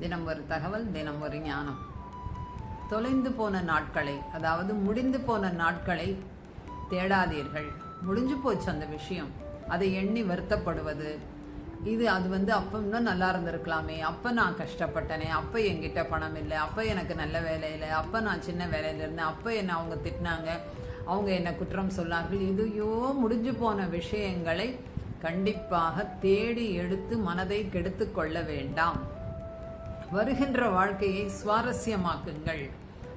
தினம் ஒரு தகவல் தினம் ஒரு ஞானம். தொலைந்து போன நாட்களை அதாவது முடிந்து போன நாட்களை தேடாதீர்கள். முடிஞ்சு போச்சு அந்த விஷயம். அதை எண்ணி வருத்தப்படுவது. இது அது வந்து அப்போ இன்னும் நல்லா இருந்திருக்கலாமே. அப்போ நான் கஷ்டப்பட்டனே. அப்போ என்கிட்ட பணம் இல்லை. அப்போ எனக்கு நல்ல வேலை இல்லை. அப்போ நான் சின்ன வேலையில் இருந்தேன். அப்போ என்னை அவங்க திட்டினாங்க? அவங்க என்னை குற்றம் சொன்னார்கள்? இதையோ முடிஞ்சு போன விஷயங்களை கண்டிப்பாக தேடி எடுத்து மனதை கெடுத்து கொள்ள வேண்டாம். வருகின்ற வாழ்க்கையை சுவாரஸ்யமாக்குங்கள்.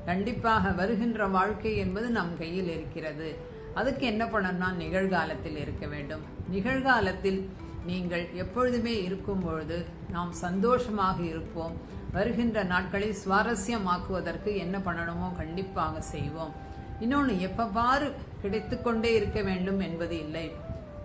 கண்டிப்பாக வருகின்ற வாழ்க்கை என்பது நம் கையில் இருக்கிறது. அதுக்கு என்ன பண்ணணும்னா நிகழ்காலத்தில் இருக்க வேண்டும். நிகழ்காலத்தில் நீங்கள் எப்பொழுதுமே இருக்கும் பொழுது நாம் சந்தோஷமாக இருப்போம். வருகின்ற நாட்களை சுவாரஸ்யமாக்குவதற்கு என்ன பண்ணணுமோ கண்டிப்பாக செய்வோம். இன்னொன்று எப்பவாறு கிடைத்து கொண்டே இருக்க வேண்டும் என்பது இல்லை.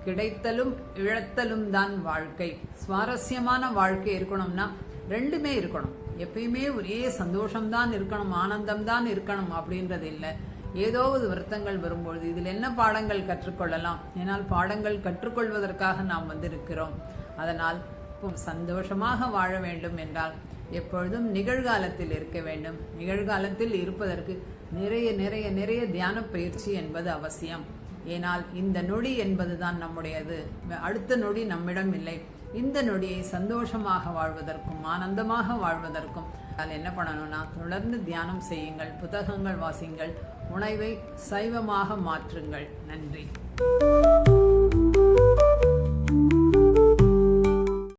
கிடைத்தலும் இழத்தலும் தான் வாழ்க்கை. சுவாரஸ்யமான வாழ்க்கை இருக்கணும்னா ரெண்டுமே இருக்கணும். எப்பயுமே ஒரே சந்தோஷம்தான் இருக்கணும் ஆனந்தம்தான் இருக்கணும் அப்படின்றது இல்லை. ஏதோ ஒரு வருத்தங்கள் வரும்பொழுது இதில் என்ன பாடங்கள் கற்றுக்கொள்ளலாம்? ஏனால் பாடங்கள் கற்றுக்கொள்வதற்காக நாம் வந்திருக்கிறோம். அதனால் சந்தோஷமாக வாழ வேண்டும் என்றால் எப்பொழுதும் நிகழ்காலத்தில் இருக்க வேண்டும். நிகழ்காலத்தில் இருப்பதற்கு நிறைய நிறைய நிறைய தியான பயிற்சி என்பது அவசியம். ஏனால் இந்த நொடி என்பதுதான் நம்முடையது. அடுத்த நொடி நம்மிடம் இல்லை. இந்த நொடியை சந்தோஷமாக வாழ்வதற்கும் ஆனந்தமாக வாழ்வதற்கும். அதில் என்ன பண்ணணும்னா தொடர்ந்து தியானம் செய்யுங்கள் புத்தகங்கள் வாசியுங்கள் உணவை சைவமாக மாற்றுங்கள். நன்றி.